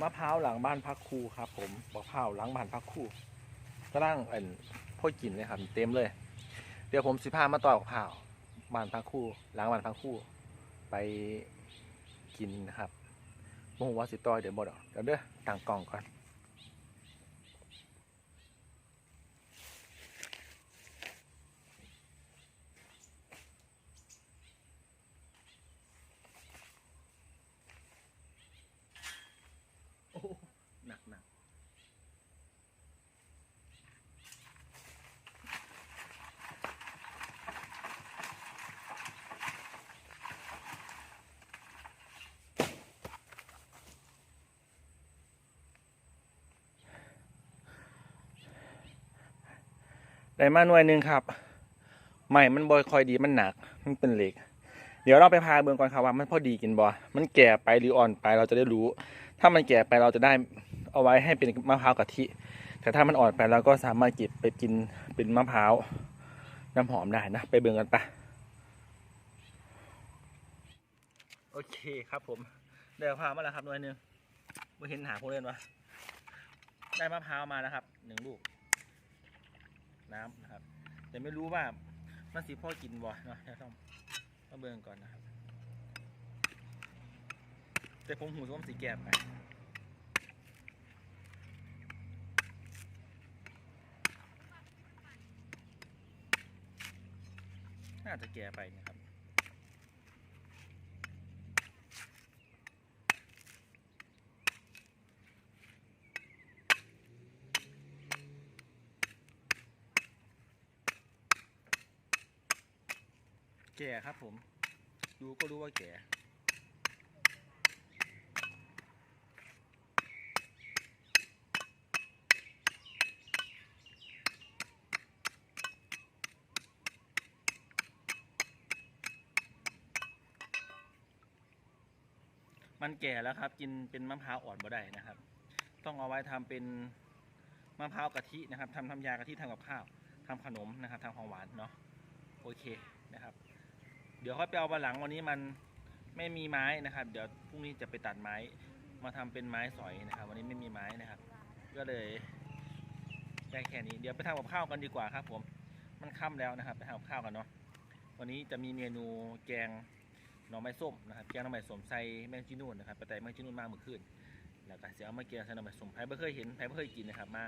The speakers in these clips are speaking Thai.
มะพร้าวหลังบ้านพักครูครับ ผมมะพร้าวหลังบ้านพักครูกำลังเอ็นพ่อกินเลยครับเต็มเลย เดี๋ยวผมสิพามาต่อมะพร้าวบ้านพักครูหลังบ้านพักครูไปกินนะครับโมโหว่าสิต่อยเดี๋ยวหมดอะเดี๋ยวเด้อต่างกล่องก่อน ได้มาหน่วยหนึ่งครับใหม่มันบอยคอยดีมันหนักมันเป็นเหล็ก เดี๋ยวเราไปพาเบืองก่อนครับว่ามันพอดีกินบ่มันแก่ไปหรืออ่อนไปเราจะได้รู้ ถ้ามันแก่ไปเราจะได้เอาไว้ให้เป็นมะพร้าวกะทิ แต่ถ้ามันอ่อนไปเราก็สามารถเก็บไปกินเป็นมะพร้าวน้ำหอมได้นะ ไปเบืองกันปะโอเคครับผมเดี๋ยวพามาแล้วครับหน่วยหนึ่งไม่เห็นหาพวกเล่นวะได้มะพร้าวมานะครับหนึ่งลูก น้ำนะครับ แต่ไม่รู้ว่ามันสีพ่อกินบ่เนาะเดี๋ยวต้องมาเบิ่งก่อนนะครับ แต่ผมหูส้มสีแก่ไปน่าจะแก่ไปนะ ครับแก่ครับผม ดูก็รู้ว่าแก่มันแก่แล้วครับ กินเป็นมะพร้าวอ่อนบ่ได้นะครับ ต้องเอาไว้ทำเป็นมะพร้าวกะทินะครับทำทำยากะทิทำกับข้าวทำขนมนะครับทำของหวานเนาะโอเคนะครับ เดี๋ยวค่อยไปเอาวันหลังวันนี้มันไม่มีไม้นะครับ เดี๋ยวพรุ่งนี้จะไปตัดไม้มาทำเป็นไม้สอยนะครับ วันนี้ไม่มีไม้นะครับ ก็เลยได้แค่นี้ เดี๋ยวไปทำกับข้าวกันดีกว่าครับผม มันค่ำแล้วนะครับ ไปทำกับข้าวกันเนาะ วันนี้จะมีเมนูแกงหน่อไม้ส้มนะครับ แกงหน่อไม้ส้มใส่แมงจีนูนนะครับ ไปแต่แมงจีนูนมาเมื่อคืนแล้วก็จะเอามาแกงใส่หน่อไม้ส้มใครไม่เคยเห็นใครไม่เคยกินนะครับ มา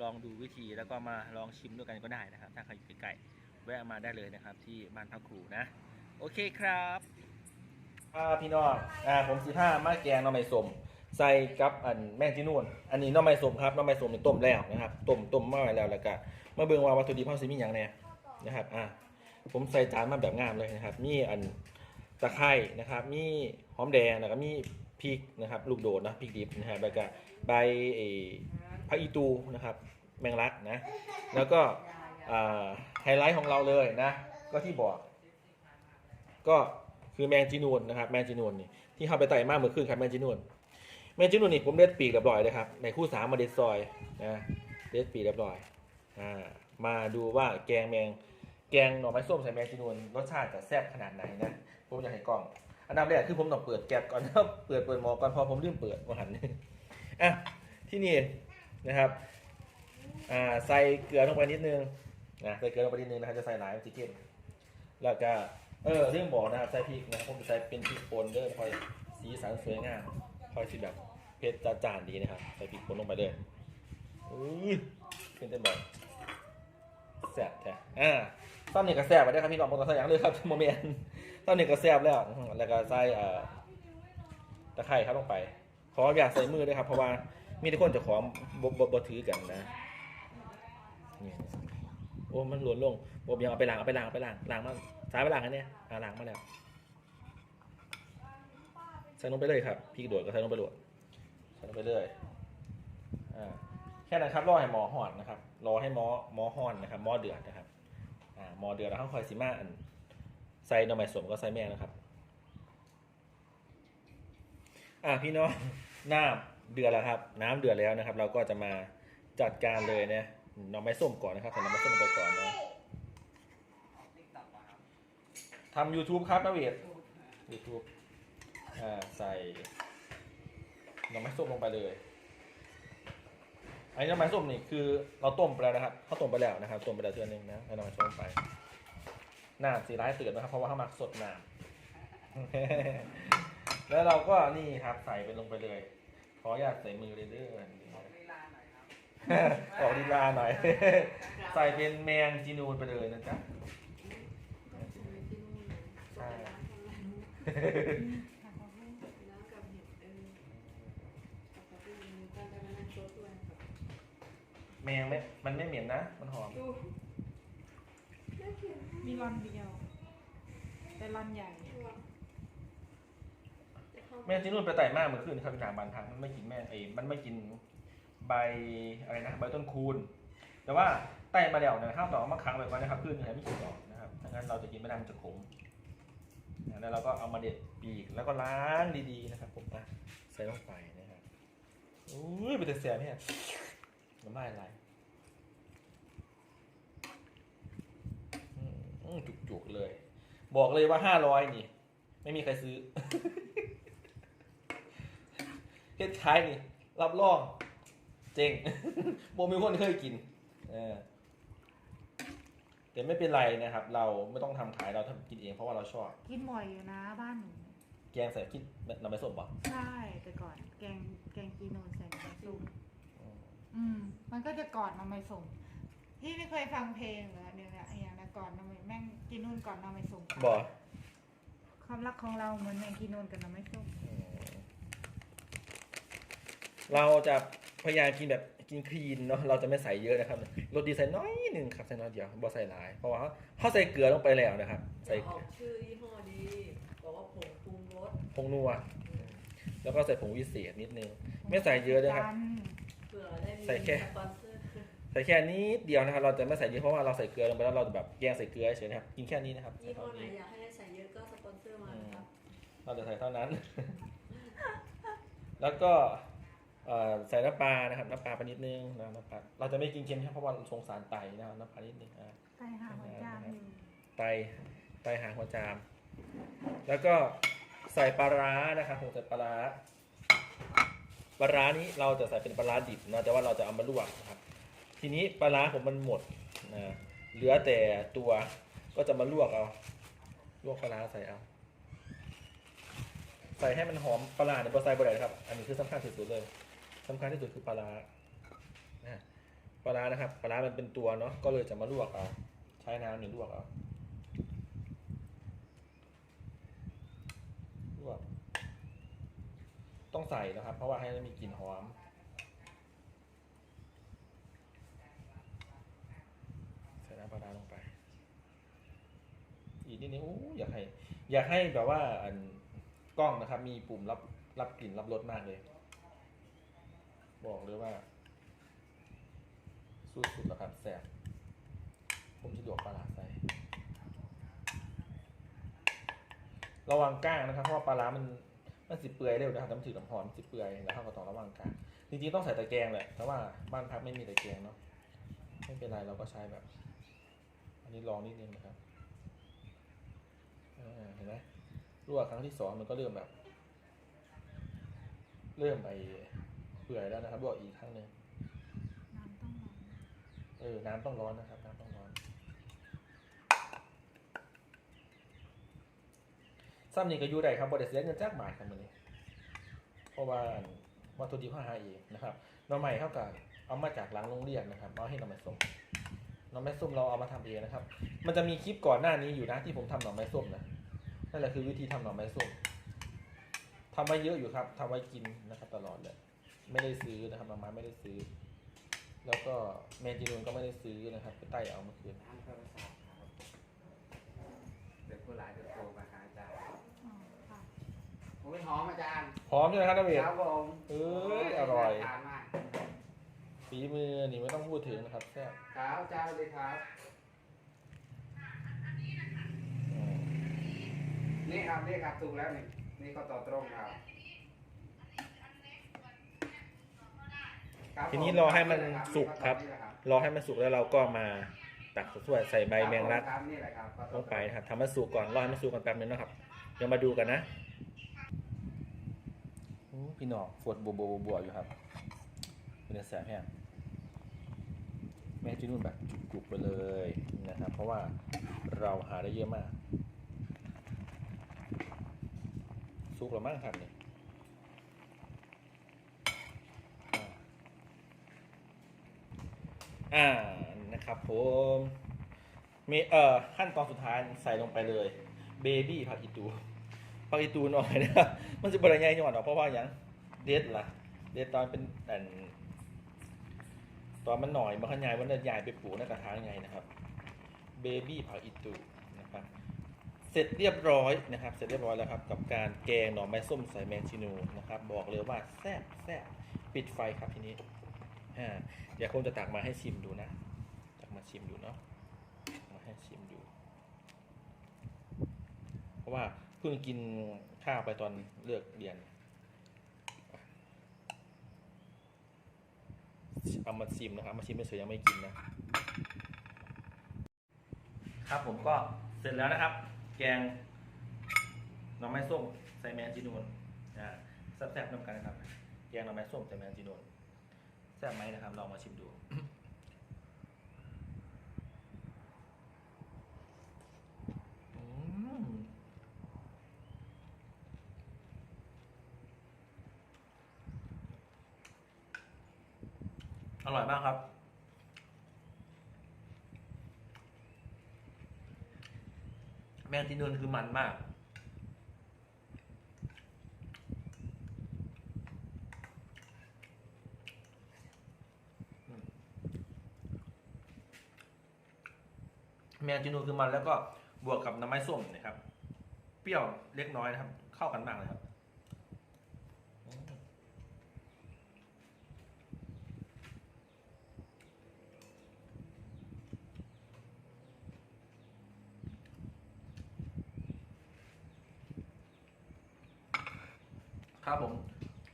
ลองดูวิธีแล้วก็มาลองชิมด้วยกันก็ได้นะครับ ถ้าใครอยู่ใกล้ๆแวะมาได้เลยนะครับ ที่บ้านพักครูนะ โอเคครับอ่าพี่น้องอ่าผมสีผ้ามาแกงหน่อไม้สมใส่กับอันแมงจีนูนอันนี้หน่อไม้สมครับหน่อไม้สมนี่ต้มแล้วนะครับต้มต้มมาไว้แล้วแล้วก็มาเบิ่งว่าวัตถุดิบเฮาสิมีหยังแน่นะครับอ่าผมใส่จานมาแบบงามเลยนะครับ มีอันตะไคร้นะครับ มีหอมแดงแล้วก็มีพริกนะครับ ลูกโดดนะพริกดิบนะครับแล้วก็ใบเออผักอีตูนะครับ แมงลักนะ แล้วก็ไฮไลท์ของเราเลยนะ ก็ที่บอก ก็คือแมงจีนูนนะครับแมงจีนูนนี่ที่เข้าไปไต่มากเมื่อคืนครับแมงจีนูนแมงจีนูนนี่ผมเด็ดปีกเรียบร้อยเลยครับในคู่สามมาเด็ดซอยนะเด็ดปีกเรียบร้อยอ่ามาดูว่าแกงแมงแกงหน่อไม้ส้มใส่แมงจีนูนรสชาติจะแซ่บขนาดไหนนะผมอยากให้กล้องอันดับแรกคือผมต้องเปิดแก๊สก่อนนะเปิดเปิดหมอก่อนพอผมลืมเปิดว่าหันอะที่นี่นะครับอ่าใส่เกลือลงไปนิดนึงนะใส่เกลือลงไปนิดนึงนะครับจะใส่หลายมันจะเข้มแล้วก็ เออเรื่องบอกนะครับใส่พริกนะครับผมจะใส่เป็นพริกป่นเด้อพอยสีสันสวยงามพอยสีแบบเผ็ดจัดจ้านดีนะครับใส่พริกป่นลงไปเลยอุ้ยเป็นแต่แบบแซ่บแท้อ่าตอนนี้ก็แซ่บไปได้ครับพี่น้องผมก็ใส่อย่างเลยครับโมเมนต์ตอนนี้ก็แซ่บแล้วแล้วก็ใส่เอ่อตะไคร้ครับลงไป ขออย่าใส่มือด้วยครับ เพราะว่ามีทุกคนจะขอบบบถือกันนะโอ้มันหลวนลงบ่ยังเอาไปล้างเอาไปล้างเอาไปล้างล้างมาก สายไปหลังอันเนี้ยอ่าหลังมาแล้วใส่ลงไปเลยครับพริกโดก็ใส่ลงไปโดดใส่ลงไปเลยอ่าแค่นั้นครับรอให้หมอห่อนนะครับรอให้หมอหมอห่อนนะครับหมอเดือดนะครับอ่าหมอเดือดแล้วเขาคอยซิมาอันใส่หน่อไม้สมก็ใส่แม่นะครับ อ่าพี่น้องน้ำเดือดแล้วครับ น้ำเดือดแล้วนะครับ เราก็จะมาจัดการเลยนะหน่อไม้ส้มก่อนนะครับใส่หน่อไม้ส้มลงไปก่อนนะ ทำ YouTube ครับนะเวท YouTube อ่าใส่หน่อไม้ส้มลงไปเลย อันนี้หน่อไม้ส้มนี่คือเราต้มไปแล้วนะครับเขาต้มไปแล้วนะครับต้มไปแล้วเทือนึงนะให้หน่อไม้ส้มไปน้ำสีร้ายเตือนนะครับเพราะว่าเขามักสดน้ำแล้วเราก็นี่ครับใส่ไปลงไปเลยขออยากใส่มือเลยเด้อออกดีลาหน่อย ใส่เป็นแมงจีนูนไปเลยนะจ๊ะ แมงไม่มันไม่เหม็นนะ มันหอมมีรอนเดียว แต่รอนใหญ่แมงจีนูนไปไต่มากเมื่อคืนครับหนาบานพังมันไม่กินแมงไอ้มันไม่กินใบอะไรนะใบต้นคูณ แต่ว่าไต่มาเดี่ยวเนี่ยข้าวต่อเอามาค้างไว้ก่อนนะครับคืนนี้ไม่กินหรอกนะครับถ้างั้นเราจะกินไม่ได้มันจะขม นะแล้วเราก็เอามาเด็ดปีกแล้วก็ล้างดีๆนะครับผมอะใส่ลงไปนะครับอุ้ยเป็นแต่เสียเนี่ยน้ำลายไหลอืมอืมจุกๆเลย บอกเลยว่าห้าร้อยนี่ ไม่มีใครซื้อเฮ็ดขายนี่ รับรอง เจ๋งโบมีคนเคยกิน เออ แต่ไม่เป็นไรนะครับ เราไม่ต้องทำขายเราทำกินเองเพราะว่าเราชอบ กินบ่อยอยู่นะบ้านหนูแกงใส่คิดนำไปส้มป่ะใช่แต่ก่อนแกงแกงกีโนนใส่น้ำซุปอืมมันก็จะกอดน้ำไม่ส่งพี่ไม่เคยฟังเพลงเหรอเนี่ยนะอย่างนะก่อนน้ำไม่แม่งกินนู่นก่อนน้ำไม่ส่งบ่ความรักของเราเหมือนแมงกินนูนกับน้ำไม่ส้มอืมเราจะพยายามกินแบบ กินคลีนเนาะเราจะไม่ใส่เยอะนะครับรสดีใส่น้อยหนึ่งครับใส่น้อยเดียวบ่ใส่หลาย เพราะว่าเขาใส่เกลือลงไปแล้วนะครับ ใส่จะออกชื่อยี่ห้อดีบอกว่าผงปรุงรสผงนัวแล้วก็ใส่ผงวิเศษนิดนึง ไม่ใส่เยอะด้วยครับกันเผื่อได้มีใส่แค่สปอนเซอร์ใส่แค่นี้เดียวนะครับ เราจะไม่ใส่เยอะเพราะว่าเราใส่เกลือลงไปแล้วเราจะแบบแกงใส่เกลือเฉยๆนะครับกินแค่นี้นะครับยี่ใส่ห้อเท่าไหนนี้อยากให้ได้ใส่เยอะก็สปอนเซอร์มานะครับเราจะใส่เท่านั้น แล้วก็เอ่อ ใส่น้ำปลานะครับน้ำปลาไปนิดนึงนะน้ำปลาเราจะไม่กินเค็มเพราะว่าสงสารไตนะครับน้ำปลานิดนึงอะใส่หาหัวจามอยู่ไตไตหางหัวจาม แล้วก็ใส่ปลาร้านะครับผมใส่ปลาร้าปลาร้านี้เราจะใส่เป็นปลาร้าดิบนะแต่ว่าเราจะเอามาลวกนะครับทีนี้ปลาร้าผมมันหมดนะเหลือแต่ตัวก็จะมาลวกเอาลวกปลาร้าใส่เอาใส่ให้มันหอมปลาร้าเนี่ยปลาใส่บ่ได้นะครับ อันนี้คือสำคัญที่สุดเลย สำคัญที่สุดคือปลาร้านะปลาร้านะครับ ปลาร้ามันเป็นตัวเนาะ ก็เลยจะมาลวกเอา ใช้น้ำนี่ลวกเอา ลวก ต้องใส่นะครับ เพราะว่าให้มันมีกลิ่นหอมใส่น้ำปลาร้าลงไป อีกนิดนึงอู้อยากให้ อยากให้แบบว่าอันกล้องนะครับ มีปุ่มรับรับกลิ่นรับรสมากเลย บอกเลยว่า สุดๆแล้วครับแซ่บผมจะดวกปลาร้าใส่ระวังก้างนะครับเพราะปลาร้ามันมันสิเปื่อยเร็วนะครับน้ำถือน้ำหอมสิเปื่อยแล้วเราก็ต้องระวังก้างจริงๆต้องใส่ตะแกรงแหละแต่ว่าบ้านพักไม่มีตะแกรงเนาะไม่เป็นไรเราก็ใช้แบบ อันนี้ลองนิดนึงนะครับเห็นไหมลวครั้งที่สองมันก็เริ่มแบบ เริ่มไป เปื่อยแล้วนะครับลวกอีกครั้งหนึ่งน้ำต้องร้อนเออน้ำต้องร้อนนะครับ น้ำต้องร้อนซ้ำนี่ก็อยู่ได้ครับบริเสียเงินจากบาทครับมือนี้เพราะว่าวัตถุดิบเขาหาเองนะครับหน้ำใหม่เท่ากับเอามาจากหลังโรงเรียนนะครับเอาให้หน่อไม้ส้มหน่อไม้ส้มเราเอามาทำเองนะครับ มันจะมีคลิปก่อนหน้านี้อยู่นะที่ผมทำหน่อไม้ส้มนะนั่นแหละคือวิธีทำหน่อไม้ส้มทำไว้เยอะอยู่ครับทำไว้กินนะครับตลอดเลย ไม่ได้ซื้อนะครับหน่อไม้ไม่ได้ซื้อ แล้วก็เมจินูนก็ไม่ได้ซื้อนะครับไปไต่เอาเมื่อคืนทางโทรศัพท์ครับเดี๋ยวผู้ร้ายจะโทรมาหาอาจารย์อ๋อค่ะผมไม่หอมอาจารย์พร้อมใช่ไหมครับน้าเวทครับผมเอ้ยอร่อย ทานมากฝีมือนี่ไม่ต้องพูดถึงนะครับแซ่บครับอาจารย์สวัสดีครับอืมนี่ครับนี่ครับถูกแล้วนี่นี่ก็ต่อตรงครับครับ ทีนี้รอให้มันสุกครับนี่แหละครับ รอให้มันสุกแล้วเราก็มาตักถ้วยใส่ใบแมงลักครับนี่แหละครับก็ลต่องไปนะครับทำให้สุกก่อนรอให้มันสุกกันแป๊บนึงนะครับ เดี๋ยวมาดูกันนะอือู้พี่น้องฝดบัวบัวบัวอยู่ครับเป็นแสบแห้งแม่ที่นู่นแบบจุกๆไปเลยนะครับ เพราะว่าเราหาได้เยอะมากซุกเรามั่งครับนี่อ่ อ่านะครับผมมีเอ่อขั้นตอนสุดท้ายใส่ลงไปเลยเบบี้ผักอีตูพออีตูหนออกนะครับมันจะบรรยายหย่อนออกเพราะว่าอย่างเด็ดล่ะเด็ดตอนเป็นอันตอนมันหน่อยมันขยายมันจะใหญ่ไปปลูกในกระถางไงนะครับเบบี้ผักอีตูนะครับเสร็จเรียบร้อยนะครับ เสร็จเรียบร้อยแล้วครับ กับการแกงหน่อไม้ส้มใส่แมงชินูนะครับ บอกเลยว่าแซ่บแซ่บปิดไฟครับทีนี้ เดี๋ยวคงจะตักมาให้ชิมดูนะ ตักมาชิมดูเนาะ มาให้ชิมดู เพราะว่าเพิ่งกินข้าวไปตอนเลิกเรียน เอามาชิมนะครับ มาชิมไม่เฉยยังไม่กินนะ ครับผมก็เสร็จแล้วนะครับ แกงหน่อไม้ส้มใส่แมงจีนูนอ่าแซ่บๆน้ำกันนะครับ แกงหน่อไม้ส้มใส่แมงจีนูน แซ่บไหมนะครับ ลองมาชิมดู อร่อยมากครับแมงจีนูนคือมันมาก แมงจีนูคือมันแล้วก็บวกกับน้ำไม้ส้มนะครับ เปรี้ยวเล็กน้อยนะครับ เข้ากันมากเลยครับครับผม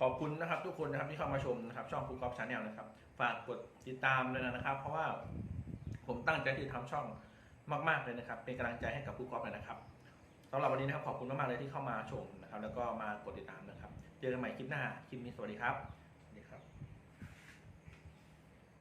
ขอบคุณนะครับทุกคนนะครับที่เข้ามาชมนะครับ ช่องฟูกอล์ฟชาแนลนะครับ ฝากกดติดตามเลยนะครับ เพราะว่าผมตั้งใจที่จะทำช่อง มาก ๆ เลยนะครับ เป็นกำลังใจให้กับผู้กอล์ฟเลยนะครับสำหรับวันนี้นะครับขอบคุณมาก ๆ เลยที่เข้ามาชมนะครับ แล้วก็มากดติดตามนะครับ เจอกันใหม่คลิปหน้า คลิปนี้สวัสดีครับ